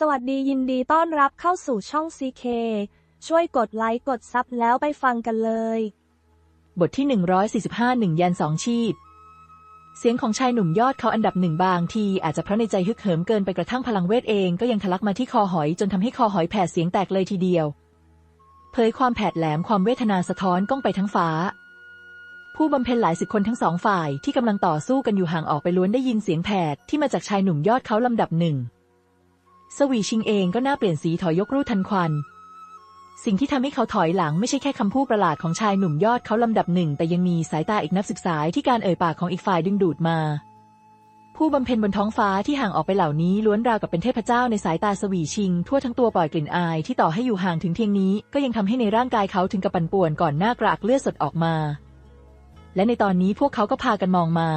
สวัสดียินดีต้อนรับเข้าสู่ช่อง CK ช่วยกดไลค์กดซับแล้วไปฟังกันเลย บทที่ 145หนึ่งยันสองชีพ เสียงของชายหนุ่มยอดเขาอันดับหนึ่งบางทีอาจจะเพราะในใจฮึกเหิมเกินไปกระทั่งพลังเวทเองก็ยังทะลักมาที่คอหอยจนทำให้คอหอยแผดเสียงแตกเลยทีเดียว เผยความแผดแหลมความเวทนาสะท้อนก้องไปทั้งฟ้า ผู้บำเพ็ญหลายสิบคนทั้งสองฝ่ายที่กำลังต่อสู้กันอยู่ห่างออกไปล้วนได้ยินเสียงแผดที่มาจากชายหนุ่มยอดเขาลำดับหนึ่ง สวีชิงเองก็น่าเปลี่ยนสีถอยยกรูทันควัน สิ่งที่ทำให้เขาถอยหลังไม่ใช่แค่คำพูดประหลาดของชายหนุ่มยอดเขาลำดับหนึ่ง แต่ยังมีสายตาอีกนับสิบสาที่การเอ่ยปากของอีกฝ่ายดึงดูดมา ผู้บำเพ็ญบนท้องฟ้าที่ห่างออกไปเหล่านี้ล้วนราวกับเป็นเทพเจ้าในสายตาสวีชิง ทั่วทั้งตัวปล่อยกลิ่นอายที่ต่อให้อยู่ห่างถึงเพียงนี้ ก็ยังทำให้ในร่างกายเขาถึงกับปั่นป่วนก่อนหน้ากระอักเลือดสดออกมา และในตอนนี้พวกเขาก็พากันมองมา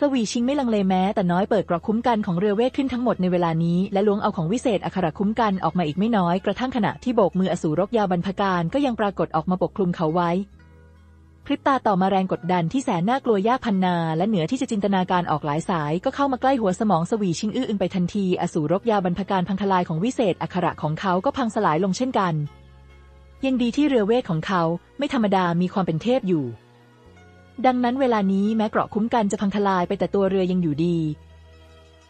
สวีชิงไม่ลังเลแม้แต่น้อยเปิดเกราะคุ้มกันของเรือเวทขึ้นทั้งหมดในเวลานี้ และล้วงเอาของวิเศษอัคระคุ้มกันออกมาอีกไม่น้อยกระทั่งขณะที่โบกมืออสูรกยาวบรรพการก็ยังปรากฏออกมาปกคลุมเขาไว้พริบตาต่อมาแรงกดดันที่แสนน่ากลัวยากพันนา และเหนือที่จะจินตนาการออกหลายสาย ก็เข้ามาใกล้หัวสมองสวีชิงอื้ออึงไปทันที อสูรกยาวบรรพการพังทลายของวิเศษอัคระของเขาก็พังสลายลงเช่นกัน ยังดีที่เรือเวทของเขาไม่ธรรมดามีความเป็นเทพอยู่ ดังนั้นเวลานี้แม้เกราะคุ้มกันจะพังทลายไปแต่ตัวเรือยังอยู่ดี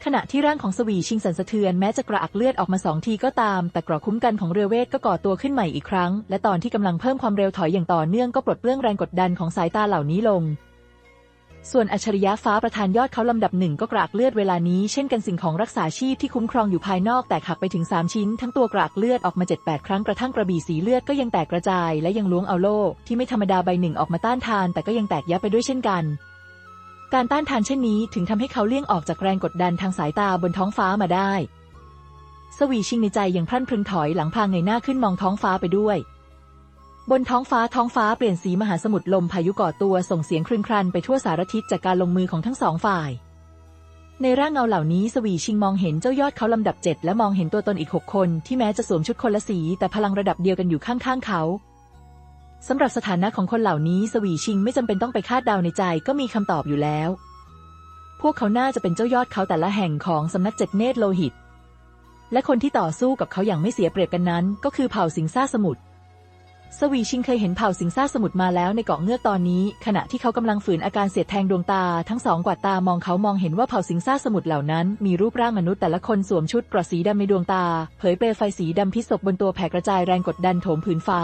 ขณะที่ร่างของสวีชิงสันสะเทือนแม้จะกระอักเลือดออกมาสองทีก็ตาม แต่เกราะคุ้มกันของเรือเวทก็ก่อตัวขึ้นใหม่อีกครั้ง และตอนที่กำลังเพิ่มความเร็วถอยอย่างต่อเนื่องก็ปลดเปลื้องแรงกดดันของสายตาเหล่านี้ลง ส่วนอัจฉริยะฟ้าประธานยอดเขาลำดับหนึ่งก็กระอักเลือดเวลานี้เช่นกันสิ่งของรักษาชีพที่คุ้มครองอยู่ภายนอกแตกหักไปถึง 3 ชิ้น ทั้งตัวกระอักเลือดออกมา 7-8 ครั้งกระทั่งกระบี่สีเลือดก็ยังแตกกระจาย และยังล้วงเอาโล่ที่ไม่ธรรมดาใบหนึ่งออกมาต้านทาน แต่ก็ยังแตกยับไปด้วยเช่นกัน การต้านทานเช่นนี้ถึงทำให้เขาเลี่ยงออกจากแรงกดดันทางสายตาบนท้องฟ้ามาได้ สวีชิงในใจยังพรั่นพรึงถอยหลังพางเงยหน้าขึ้นมองท้องฟ้าไปด้วย บนท้องฟ้าท้องฟ้าเปลี่ยนสีมหาสมุทรลมพายุก่อตัวส่งเสียงครึนครันไปทั่วสารทิศจากการลงมือของทั้งสองฝ่าย ในร่างเงาเหล่านี้สวีชิงมองเห็นเจ้ายอดเขาลำดับเจ็ดและมองเห็นตัวตนอีกหกคนที่แม้จะสวมชุดคนละสี แต่พลังระดับเดียวกันอยู่ข้างๆเขาสำหรับสถานะของคนเหล่านี้สวีชิงไม่จำเป็นต้องไปคาดเดาในใจก็มีคำตอบอยู่แล้ว พวกเขาน่าจะเป็นเจ้ายอดเขาแต่ละแห่งของสำนักเจ็ดเนตรโลหิต และคนที่ต่อสู้กับเขาอย่างไม่เสียเปรียบกันนั้น ก็คือเผ่าสิงซ่าสมุทร สวีชิงเคยเห็นเผ่าสิงซ่าสมุทรมาแล้วในเกาะเงือกตอนนี้ ขณะที่เขากำลังฝืนอาการเสียดแทงดวงตา ทั้งสองกวาดตามองเขามองเห็นว่าเผ่าสิงซ่าสมุทรเหล่านั้น มีรูปร่างมนุษย์แต่ละคนสวมชุดกระสีดำในดวงตา เผยเปลวไฟสีดำพิศพบนตัวแผ่กระจายแรงกดดันโถมผืนฟ้า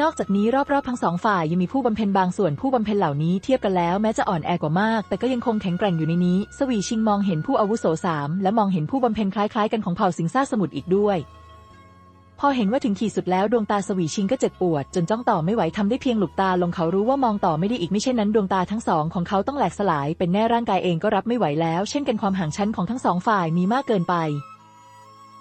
นอกจากนี้รอบๆทั้งสองฝ่ายยังมีผู้บำเพ็ญบางส่วนผู้บำเพ็ญเหล่านี้เทียบกันแล้วแม้จะอ่อนแอกว่ามาก แต่ก็ยังคงแข็งแกร่งอยู่ในนี้ สวีชิงมองเห็นผู้อาวุโสสามและมองเห็นผู้บำเพ็ญคล้ายๆ กันของเผ่าสิงซ่าสมุทรอีกด้วย พอเห็นว่าถึงขีดสุดแล้วดวงตาสวีชิงก็เจ็บปวด จนจ้องต่อไม่ไหวทำได้เพียงหลุบตาลงเขารู้ว่ามองต่อไม่ได้อีกไม่เช่นนั้นดวงตาทั้งสองของเขาต้องแหลกสลาย เป็นแน่ร่างกายเองก็รับไม่ไหวแล้ว เช่นกันความห่างชั้นของทั้งสองฝ่ายมีมากเกินไป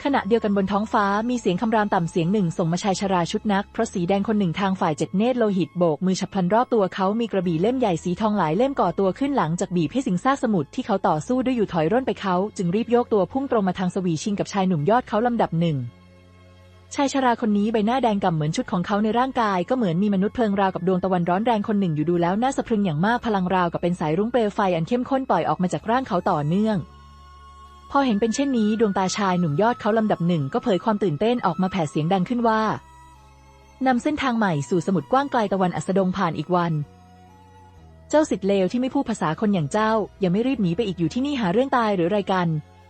ขณะเดียวกันบนท้องฟ้ามีเสียงคำรามต่ำเสียงหนึ่ง ส่งมาชายชราชุดนัก เพราะสีแดงคนหนึ่งทางฝ่ายเจ็ดเนตรโลหิตโบกมือฉับพลันรอบตัวเขามีกระบี่เล่มใหญ่สีทองหลายเล่มก่อตัวขึ้นหลังจากบีบให้สิงซ่าสมุทรที่เขาต่อสู้ด้วยอยู่ถอยร่นไปเขา จึงรีบโยกตัวพุ่งตรงมาทางสวีชิงกับชายหนุ่มยอดเขาลำดับหนึ่ง ชายชราคนนี้ใบหน้าแดงก่ำเหมือนชุดของเขาในร่างกายก็เหมือนมีมนุษย์เพลิงราวกับดวงตะวันร้อนแรงคนหนึ่งอยู่ดูแล้วน่าสะพรึงอย่างมากพลังราวกับเป็นสายรุ้งเปลวไฟอันเข้มข้นปล่อยออกมาจากร่างเขาต่อเนื่อง พอเห็นเป็นเช่นนี้ดวงตาชายหนุ่มยอดเขาลำดับหนึ่งก็เผยความตื่นเต้นออกมาแผ่เสียงดังขึ้นว่านำเส้นทางใหม่สู่สมุทรกว้างไกลตะวันอัสดงผ่านอีกวัน เจ้าสิทธิ์เลวที่ไม่พูดภาษาคนอย่างเจ้ายังไม่รีบหนีไปอีกอยู่ที่นี่หาเรื่องตายหรือไรกัน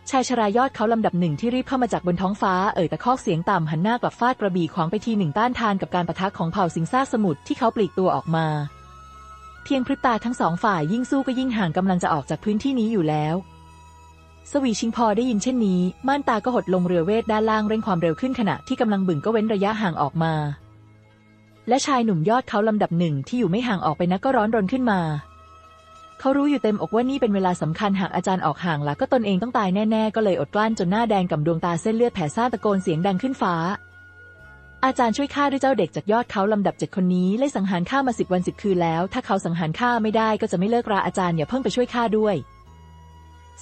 ชายชรายอดเขาลำดับหนึ่งที่รีบเข้ามาจากบนท้องฟ้าเอ่ยตะคอกเสียงต่ำหันหน้ากลับฟาดกระบี่ขวางไปทีหนึ่งต้านทานกับการประทะของเผ่าสิงซ่าสมุทรที่เขาปลีกตัวออกมา เพียงพริบตาทั้งสองฝ่ายยิ่งสู้ก็ยิ่งห่างกำลังจะออกจากพื้นที่นี้อยู่แล้ว สวีชิงพอได้ยินเช่นนี้ ม่านตาก็หดลงเรือเวทด้านล่างเร่งความเร็วขึ้นขณะที่กำลังบึ่งก็เว้นระยะห่างออกมา และชายหนุ่มยอดเขาลำดับหนึ่งที่อยู่ไม่ห่างออกไปนักก็ร้อนรนขึ้นมา เขารู้อยู่เต็มอกว่านี่เป็นเวลาสำคัญหากอาจารย์ออกห่างละก็ตนเองต้องตายแน่ๆ ก็เลยอดกลั้นจนหน้าแดงกับดวงตาเส้นเลือดแผ่ซ่านตะโกนเสียงดังขึ้นฟ้า อาจารย์ช่วยข้าด้วยเจ้าเด็กจากยอดเขาลำดับเจ็ดคนนี้ไล่สังหารข้ามาสิบวันสิบคืนแล้ว ถ้าเขาสังหารข้าไม่ได้ก็จะไม่เลิกราอาจารย์อย่าเพิ่งไปช่วยข้าด้วย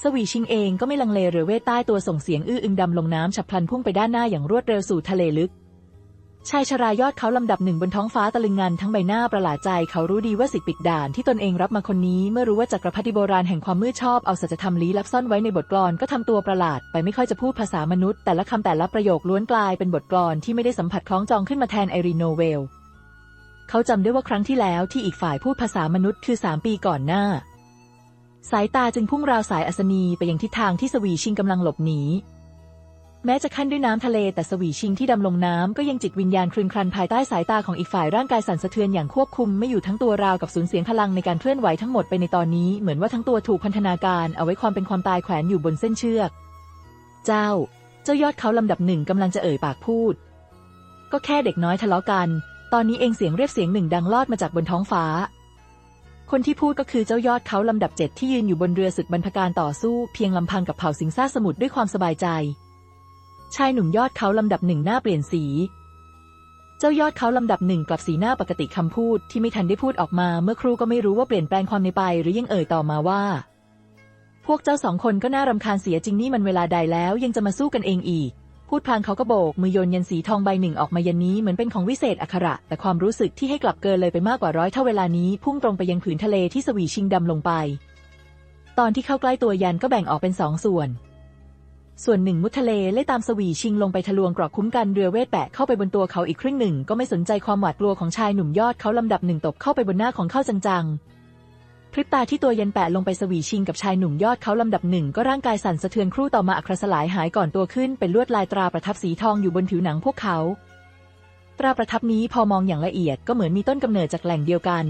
สวีชิงเองก็ไม่ลังเลเรือเวทใต้ตัวส่งเสียงอื้ออึงดำลงน้ำฉับพลันพุ่งไปด้านหน้าอย่างรวดเร็วสู่ทะเลลึก ชายชรายอดเขาลำดับหนึ่งบนท้องฟ้าตะลึงงันทั้งใบหน้าประหลาดใจเขารู้ดีว่าสิทธิปิดด่านที่ตนเองรับมาคนนี้ เมื่อรู้ว่าจักรพรรดิโบราณแห่งความมืดชอบเอาสัจธรรมลี้ลับซ่อนไว้ในบทกลอนก็ทำตัวประหลาดไปไม่ค่อยจะพูดภาษามนุษย์ แต่ละคำแต่ละประโยคล้วนกลายเป็นบทกลอนที่ไม่ได้สัมผัสคล้องจองขึ้นมาแทนไอรีโนเวลเขาจำได้ว่าครั้งที่แล้วที่อีกฝ่ายพูดภาษามนุษย์คือสามปีก่อนหน้า สายตาจึงพุ่งราวสายอัศนีไปยังทิศทางที่สวีชิงกำลังหลบหนี แม้จะขั้นด้วยน้ำทะเลแต่สวีชิงที่ดำลงน้ำก็ยังจิตวิญญาณคลึนครันภายใต้สายตาของอีกฝ่ายร่างกายสั่นสะเทือนอย่างควบคุมไม่อยู่ทั้งตัวราวกับสูญเสียพลังในการเคลื่อนไหวทั้งหมดไปในตอนนี้เหมือนว่าทั้งตัวถูกพันธนาการเอาไว้ความเป็นความตายแขวนอยู่บนเส้นเชือก เจ้า เจ้ายอดเขาลำดับหนึ่งกำลังจะเอ่ยปากพูด ก็แค่เด็กน้อยทะเลาะกัน ตอนนี้เองเสียงเรียกเสียงหนึ่งดังลอดมาจากบนท้องฟ้า คนที่พูดก็คือเจ้ายอดเขาลำดับเจ็ดที่ยืนอยู่บนเรือศึกบรรพการต่อสู้เพียงลำพังกับเผ่าสิงซ่าสมุทรด้วยความสบายใจ ชายหนุ่มยอดเขาลำดับหนึ่งหน้าเปลี่ยนสี เจ้ายอดเขาลำดับหนึ่งกลับสีหน้าปกติคำพูดที่ไม่ทันได้พูดออกมา เมื่อครูก็ไม่รู้ว่าเปลี่ยนแปลงความในไป หรือยังเอ่ยต่อมาว่า พวกเจ้าสองคนก็น่ารำคาญเสียจริงนี่มันเวลาใดแล้วยังจะมาสู้กันเองอีก พูดพลางเขาก็โบกมือโยนยันสีทองใบหนึ่งออกมายันนี้เหมือนเป็นของวิเศษอักขระ แต่ความรู้สึกที่ให้กลับเกินเลยไปมากกว่าร้อยเท่าเวลานี้พุ่งตรงไปยังผืนทะเลที่สวีชิงดำลงไป ตอนที่เข้าใกล้ตัวยันก็แบ่งออกเป็นสองส่วน ส่วนหนึ่งมุดทะเลเล่ตามสวีชิงลงไปทะลวงกรอกคุ้มกันเรือเวทแปะเข้าไปบนตัวเขาอีกครึ่งหนึ่ง ก็ไม่สนใจความหวาดกลัวของชายหนุ่มยอดเขาลำดับหนึ่งตบเข้าไปบนหน้าของเขาจังๆ พริบตาที่ตัวยันแปะลงไปสวีชิงกับชายหนุ่มยอดเขาลำดับหนึ่งก็ร่างกายสั่นสะเทือนครู่ต่อมาอัครสลายหายก่อนตัวขึ้นเป็นลวดลายตราประทับสีทองอยู่บนผิวหนังพวกเขา ตราประทับนี้พอมองอย่างละเอียดก็เหมือนมีต้นกำเนิดจากแหล่งเดียวกัน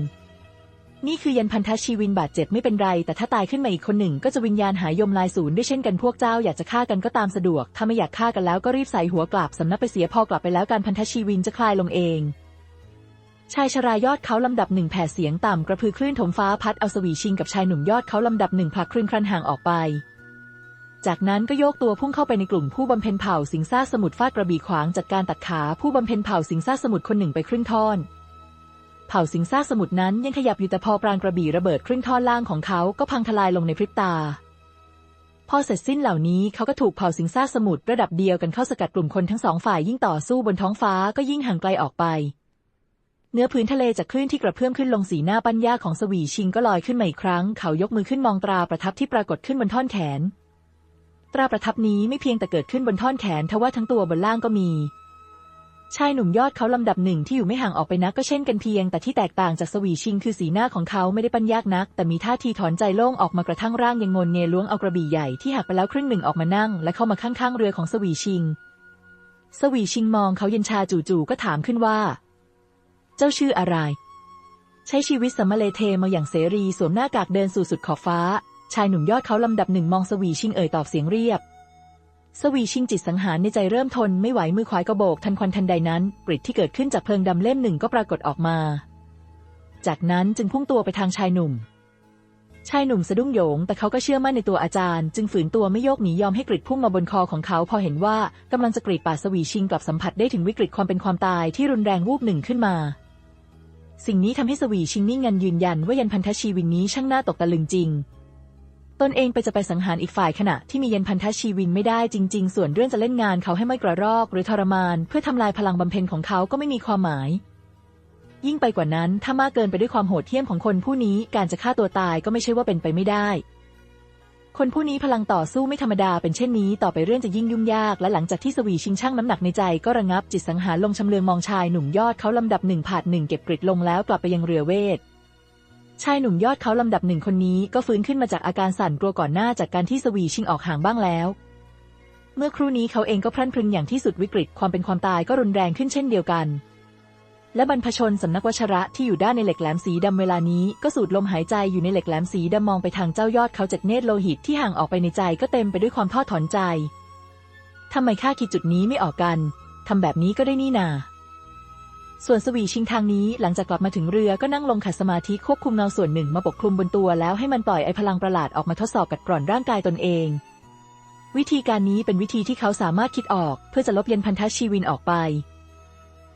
นี่คือยันพันธชีวินบาดเจ็บไม่เป็นไร แต่ถ้าตายขึ้นมาอีกคนหนึ่ง ก็จะวิญญาณหายยมลายศูนย์ด้วยเช่นกันพวกเจ้าอยากจะฆ่ากันก็ตามสะดวก ถ้าไม่อยากฆ่ากันแล้วก็รีบใส่หัวกลับสำนักไปเสียพอกลับไปแล้วการพันธชีวินจะคลายลงเองชายชรายอดเขาลำดับหนึ่งแผ่เสียงต่ำกระพือคลื่นถมฟ้าพัดเอาสวีชิงกับชายหนุ่มยอดเขาลำดับหนึ่งผลักคลื่นครันห่างออกไป จากนั้นก็โยกตัวพุ่งเข้าไปในกลุ่มผู้บำเพ็ญเผ่าสิงซ่าสมุทรฟาดกระบี่ขวางจัดการตัดขาผู้บำเพ็ญเผ่าสิงซ่าสมุทรคนหนึ่งไปครึ่งท่อน เผ่าสิงซ่าสมุทรนั้นยังขยับอยู่แต่พอปรางกระบี่ระเบิดครึ่งท่อนล่างของเขาก็พังทลายลงในพริบตา พอเสร็จสิ้นเหล่านี้เขาก็ถูกเผ่าสิงซ่าสมุทรระดับเดียวกันเข้าสกัดกลุ่มคนทั้งสองฝ่ายยิ่งต่อสู้บนท้องฟ้าก็ยิ่งห่างไกลออกไป เนื้อพื้นทะเลจากคลื่นที่กระเพื่อมขึ้นลงสีหน้าปั้นยาของสวีชิงก็ลอยขึ้นมาอีกครั้ง เขายกมือขึ้นมองตราประทับที่ปรากฏขึ้นบนท่อนแขน ตราประทับนี้ไม่เพียงแต่เกิดขึ้นบนท่อนแขนทว่าทั้งตัวบนล่างก็มี ชายหนุ่มยอดเขาลำดับหนึ่งที่อยู่ไม่ห่างออกไปนักก็เช่นกันเพียง แต่ที่แตกต่างจากสวีชิงคือสีหน้าของเขาไม่ได้ปั้นยากนัก แต่มีท่าทีถอนใจโล่งออกมากระทั่งร่างยังงนเงยล้วงเอากระบี่ใหญ่ที่หักไปแล้วครึ่งหนึ่งออกมานั่ง และเข้ามาข้างๆเรือของสวีชิง สวีชิงมองเขาเย็นชาจู่ๆก็ถามขึ้นว่า เจ้าชื่ออะไร ใช้ชีวิตสมมเลเทมาอย่างเสรีสวมหน้ากากเดินสู่สุดขอบฟ้า ชายหนุ่มยอดเขาลำดับหนึ่งมองสวีชิงเอ่ยตอบเสียงเรียบ สวีชิงจิตสังหารในใจเริ่มทนไม่ไหวมือขวายก็โบกทันควันทันใดนั้นกริดที่เกิดขึ้นจากเพลิงดำเล่มหนึ่งก็ปรากฏออกมา จากนั้นจึงพุ่งตัวไปทางชายหนุ่ม ชายหนุ่มสะดุ้งโยง แต่เขาก็เชื่อมั่นในตัวอาจารย์ จึงฝืนตัวไม่โยกหนียอมให้กริดพุ่งมาบนคอของเขาพอเห็นว่ากำลังจะกรีดปาสวีชิงกลับสัมผัสได้ถึงวิกฤตความเป็นความตายที่รุนแรงวูบหนึ่งขึ้นมา สิ่งนี้ทำให้สวีชิงนิ่งงันยืนยันว่ายันพันธชีวินนี้ช่างน่าตกตะลึงจริง ตนเองไปจะไปสังหารอีกฝ่ายขณะที่มีเยันพันธชีวินไม่ได้จริง ๆ ส่วนเรื่องจะเล่นงานเขาให้ไม่กระรอก หรือทรมาน เพื่อทำลายพลังบำเพ็ญของเขาก็ไม่มีความหมาย ยิ่งไปกว่านั้นถ้ามากเกินไปด้วยความโหดเหี้ยมของคนผู้นี้การจะฆ่าตัวตายก็ไม่ใช่ว่าเป็นไปไม่ได้ คนผู้นี้พลังต่อสู้ไม่ธรรมดาเป็นเช่นนี้ต่อไปเรื่องจะยิ่งยุ่งยาก และหลังจากที่สวีชิงช่างน้ำหนักในใจก็ระงับจิตสังหารลงชำเลืองมองชายหนุ่มยอดเขาลำดับหนึ่งผาดหนึ่งเก็บกริดลงแล้วกลับไปยังเรือเวท ชายหนุ่มยอดเขาลำดับหนึ่งคนนี้ก็ฟื้นขึ้นมาจากอาการสั่นกลัวก่อนหน้าจากการที่สวีชิงออกห่างบ้างแล้ว เมื่อครู่นี้เขาเองก็พรั่นพรึงอย่างที่สุดวิกฤตความเป็นความตายก็รุนแรงขึ้นเช่นเดียวกัน และบรรพชนสำนักวชระที่อยู่ด้านในเหล็กแหลมสีดำเวลานี้ก็สูดลมหายใจอยู่ในเหล็กแหลมสีดำมองไปทางเจ้ายอดเขาจ็ดเนตรโลหิตที่ห่างออกไปในใจก็เต็มไปด้วยความท้อถอนใจทำไมข้าคิดจุดนี้ไม่ออกกันทำแบบนี้ก็ได้นี่นา ส่วนสวีชิงทางนี้หลังจากกลับมาถึงเรือก็นั่งลงขัดสมาธิควบคุมเงาส่วนหนึ่งมาปกคลุมบนตัวแล้วให้มันปล่อยไอพลังประหลาดออกมาทดสอบกัดกร่อนร่างกายตนเอง วิธีการนี้เป็นวิธีที่เขาสามารถคิดออก เพื่อจะลบยันพันธะชีวินออกไป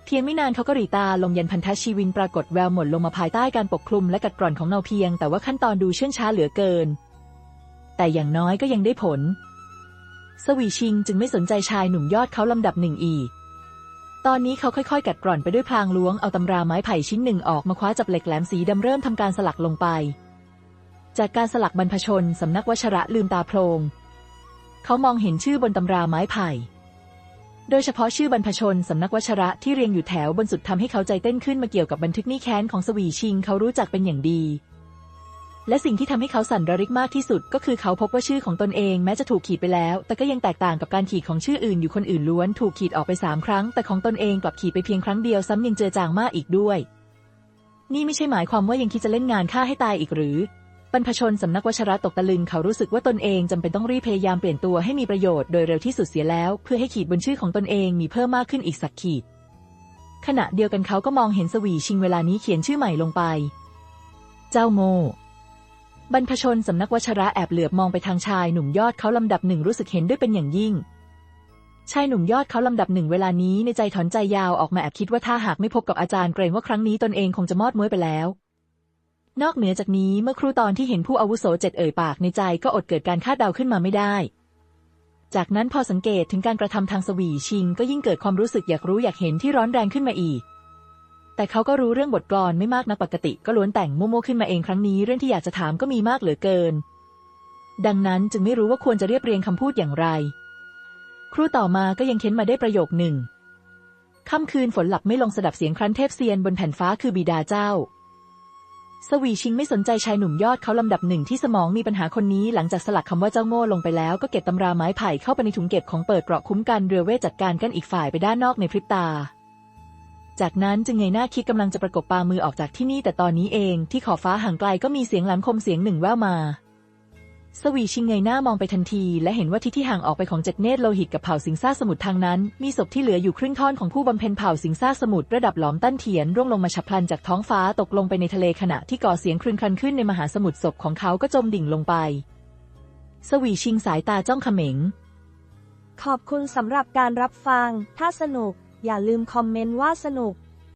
เพียงไม่นานเขาก็หรีตาลงยันพันธะชีวินปรากฏแววหมดลงมาภายใต้การปกคลุมและกัดกร่อนของเงาเพียง แต่ว่าขั้นตอนดูเชื่องช้าเหลือเกิน แต่อย่างน้อยก็ยังได้ผล สวีชิงจึงไม่สนใจชายหนุ่มยอดเขาลำดับหนึ่งอีก ตอนนี้เขาค่อยๆ กัดกร่อนไปด้วยพลางล้วงเอาตำราไม้ไผ่ชิ้นหนึ่งออกมาคว้าจับเหล็กแหลมสีดำเริ่มทำการสลักลงไป จากการสลักบรรพชนสำนักวชระลืมตาโพลงเขามองเห็นชื่อบนตำราไม้ไผ่ โดยเฉพาะชื่อบรรพชนสำนักวชระที่เรียงอยู่แถวบนสุดทำให้เขาใจเต้นขึ้นมาเกี่ยวกับบันทึกนี่แค้นของสวีชิง เขารู้จักเป็นอย่างดี และสิ่งที่ทำให้เขาสั่นระริกมากที่สุด ก็คือเขาพบว่าชื่อของตนเองแม้จะถูกขีดไปแล้ว แต่ก็ยังแตกต่างกับการขีดของชื่ออื่นอยู่คนอื่นล้วนถูกขีดออกไปสามครั้ง แต่ของตนเองกลับขีดไปเพียงครั้งเดียวซ้ำยังเจอจางมากอีกด้วย นี่ไม่ใช่หมายความว่ายังคิดจะเล่นงานฆ่าให้ตายอีกหรือบรรพชนสำนักวชระตกตะลึงเขารู้สึกว่าตนเองจำเป็นต้องรีบพยายามเปลี่ยนตัวให้มีประโยชน์โดยเร็วที่สุดเสียแล้ว เพื่อให้ขีดบนชื่อของตนเองมีเพิ่มมากขึ้นอีกสักขีด ขณะเดียวกันเขาก็มองเห็นสวีชิงเวลานี้เขียนชื่อใหม่ลงไป เจ้าโง่ บรรพชนสำนักวชระแอบเหลือบมองไปทางชายหนุ่มยอดเขาลำดับหนึ่งรู้สึกเห็นด้วยเป็นอย่างยิ่ง ชายหนุ่มยอดเขาลำดับหนึ่งเวลานี้ในใจถอนใจยาวออกมาแอบคิดว่าถ้าหากไม่พบกับอาจารย์เกรงว่าครั้งนี้ตนเองคงจะมอดม้วยไปแล้ว นอกเหนือจากนี้เมื่อครูตอนที่เห็นผู้อาวุโสเจ็ดเอ่ยปากในใจก็อดเกิดการคาดเดาขึ้นมาไม่ได้ จากนั้นพอสังเกตถึงการกระทำทางสวีชิง ก็ยิ่งเกิดความรู้สึกอยากรู้อยากเห็นที่ร้อนแรงขึ้นมาอีก แต่เขาก็รู้เรื่องบทกลอนไม่มากนะปกติ ก็ล้วนแต่งมั่วๆขึ้นมาเองครั้งนี้เรื่องที่อยากจะถามก็มีมากเหลือเกิน ดังนั้นจึงไม่รู้ว่าควรจะเรียบเรียงคำพูดอย่างไร ครูต่อมาก็ยังเค้นมาได้ประโยคหนึ่งค่ำคืนฝนหลับไม่ลงสดับเสียงครั้นเทพเซียนบนแผ่นฟ้าคือบิดาเจ้า สวีชิงไม่สนใจชายหนุ่มยอดเขาลำดับหนึ่งที่สมองมีปัญหาคนนี้หลังจากสลักคำว่าเจ้าโง่ลงไปแล้วก็เก็บตำราไม้ไผ่เข้าไปในถุงเก็บของเปิดเกราะคุ้มกันเรือเวทจัดการกันอีกฝ่ายไปด้านนอกในพริบตา จากนั้นจึงเงยหน้าคิดกำลังจะประกบปามือออกจากที่นี่ แต่ตอนนี้เองที่ขอบฟ้าห่างไกลก็มีเสียงแหลมคมเสียงหนึ่งแว่วมา สวีชิงเงยหน้ามองไปทันที และเห็นว่าที่ที่ห่างออกไปของเจ็ดเนตรโลหิตกับเผ่าสิงซ่าสมุทรทางนั้น มีศพที่เหลืออยู่ครึ่งท่อนของผู้บำเพ็ญเผ่าสิงซ่าสมุทรระดับหลอมตั้นเทียนร่วงลงมาฉับพลันจากท้องฟ้าตกลงไปในทะเลขณะที่ก่อเสียงครึนครันขึ้นในมหาสมุทรศพของเขาก็จมดิ่งลงไป สวีชิงสายตาจ้องเขม็งขอบคุณสำหรับการรับฟัง ถ้าสนุก อย่าลืมคอมเมนต์ว่าสนุก